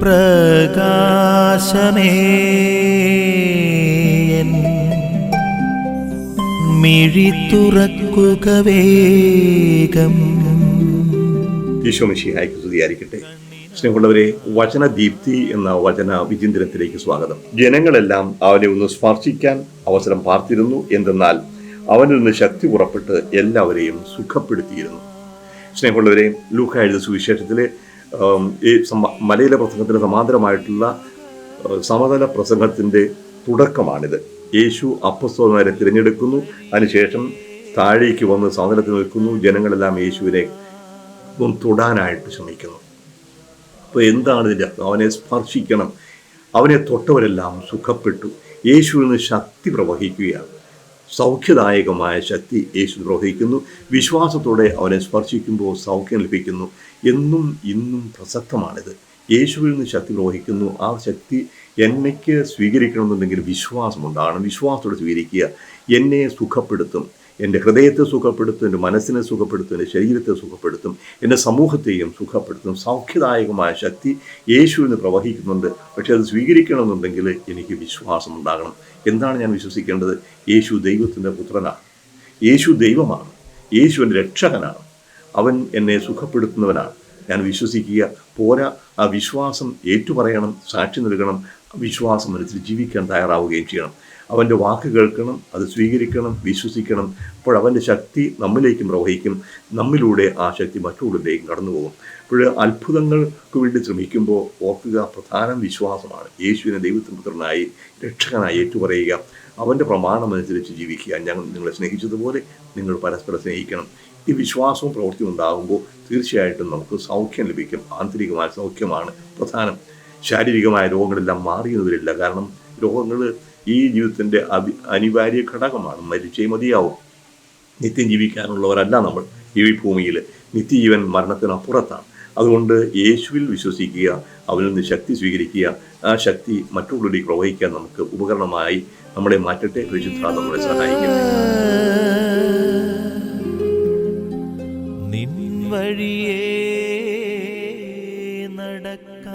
പ്രകാശമേ. മിഴി തുറക്കുക വേഗം. ഈശോ മിശിഹായ്ക്ക് സ്തുതിയായിരിക്കട്ടെ. സ്നേഹമുള്ളവരെ വചനദീപ്തി എന്ന വചന വിചിന്തനത്തിലേക്ക് സ്വാഗതം. ജനങ്ങളെല്ലാം അവനെ ഒന്ന് സ്പർശിക്കാൻ അവസരം പാർത്തിരുന്നു. എന്തെന്നാൽ അവനിൽ നിന്ന് ശക്തി പുറപ്പെട്ട് എല്ലാവരെയും സുഖപ്പെടുത്തിയിരുന്നു. സ്നേഹമുള്ളവരെ ലൂക്ക എഴുത സുവിശേഷത്തിലെ ഈ മലയിലെ പ്രസംഗത്തിന് സമാന്തരമായിട്ടുള്ള സമതല പ്രസംഗത്തിന്റെ തുടക്കമാണിത്. യേശു അപ്പസ്വന്മാരെ തിരഞ്ഞെടുക്കുന്നു. അതിനുശേഷം താഴേക്ക് വന്ന് സമതലത്തിൽ നിൽക്കുന്നു. ജനങ്ങളെല്ലാം യേശുവിനെ തൊടാനായിട്ട് ശ്രമിക്കുന്നു. അപ്പോൾ എന്താണ് ഇതിന്റെ അർത്ഥം? അവനെ സ്പർശിക്കണം. അവനെ തൊട്ടവരെല്ലാം സുഖപ്പെട്ടു. യേശുവിൽ നിന്ന് ശക്തി പ്രവഹിക്കുകയാണ്. സൗഖ്യദായകമായ ശക്തി യേശു പ്രവഹിക്കുന്നു വിശ്വാസത്തോടെ അവനെ സ്പർശിക്കുമ്പോൾ സൗഖ്യം ലഭിക്കുന്നു. എന്നും ഇന്നും പ്രസക്തമാണിത്. യേശുവിൽ നിന്ന് ശക്തി പ്രവഹിക്കുന്നു ആ ശക്തി എന്നയ്ക്ക് സ്വീകരിക്കണമെന്നുണ്ടെങ്കിൽ വിശ്വാസമുണ്ടാകണം. വിശ്വാസത്തോടെ സ്വീകരിക്കുക. എന്നെ സുഖപ്പെടുത്തും. എന്റെ ഹൃദയത്തെ സുഖപ്പെടുത്തും എന്റെ മനസ്സിനെ സുഖപ്പെടുത്തും എന്റെ ശരീരത്തെ സുഖപ്പെടുത്തും എന്റെ സമൂഹത്തെയും സുഖപ്പെടുത്തും. സൗഖ്യദായകമായ ശക്തി യേശുവിന് പ്രവഹിക്കുന്നുണ്ട്. പക്ഷേ അത് സ്വീകരിക്കണമെന്നുണ്ടെങ്കിൽ എനിക്ക് വിശ്വാസം ഉണ്ടാകണം. എന്താണ് ഞാൻ വിശ്വസിക്കേണ്ടത്? യേശു ദൈവത്തിന്റെ പുത്രനാണ്. യേശു ദൈവമാണ്. യേശു എന്റെ രക്ഷകനാണ്. അവൻ എന്നെ സുഖപ്പെടുത്തുന്നവനാണ്. ഞാൻ വിശ്വസിക്കുക. പോരാ. ആ വിശ്വാസം ഏറ്റുപറയണം സാക്ഷി നൽകണം. വിശ്വാസം മനസ്സിൽ ജീവിക്കാൻ തയ്യാറാവുകയും ചെയ്യണം. അവന്റെ വാക്ക് കേൾക്കണം അത് സ്വീകരിക്കണം വിശ്വസിക്കണം. അപ്പോൾ അവന്റെ ശക്തി നമ്മിലേക്കും പ്രവഹിക്കും. നമ്മിലൂടെ ആ ശക്തി മറ്റുള്ളവരിലേക്കും കടന്നു പോകും അപ്പോൾ അത്ഭുതങ്ങൾക്ക് വേണ്ടി ശ്രമിക്കുമ്പോൾ ഓർക്കുക പ്രധാനം വിശ്വാസമാണ്. യേശുവിനെ ദൈവത്തിൻ പുത്രനായി രക്ഷകനായി ഏറ്റുപറയുക. അവന്റെ പ്രമാണമനുസരിച്ച് ജീവിക്കുക ഞങ്ങൾ നിങ്ങളെ സ്നേഹിച്ചതുപോലെ നിങ്ങൾ പരസ്പരം സ്നേഹിക്കണം. ഈ വിശ്വാസവും പ്രവൃത്തിയും ഉണ്ടാകുമ്പോൾ തീർച്ചയായിട്ടും നമുക്ക് സൗഖ്യം ലഭിക്കും. ആന്തരികമായ സൗഖ്യമാണ് പ്രധാനം. ശാരീരികമായ രോഗങ്ങളെല്ലാം മാറിയെന്ന് കാരണം രോഗങ്ങൾ ഈ ജീവിതത്തിന്റെ അഭി അനിവാര്യ ഘടകമാണ്. മരിച്ചേ മതിയാവും. നിത്യം ജീവിക്കാനുള്ളവരല്ല നമ്മൾ. ഈ ഭൂമിയിൽ നിത്യജീവൻ മരണത്തിനപ്പുറത്താണ്. അതുകൊണ്ട് യേശുവിൽ വിശ്വസിക്കുക അവനിൽ നിന്ന് ശക്തി സ്വീകരിക്കുക ആ ശക്തി മറ്റുള്ളവരിലേക്ക് പ്രവഹിക്കാൻ നമുക്ക് ഉപകരണമായി നമ്മളെ മാറ്റട്ടെ വിശുദ്ധ നമ്മളെ സഹായിക്കും നിൻ വഴിയേ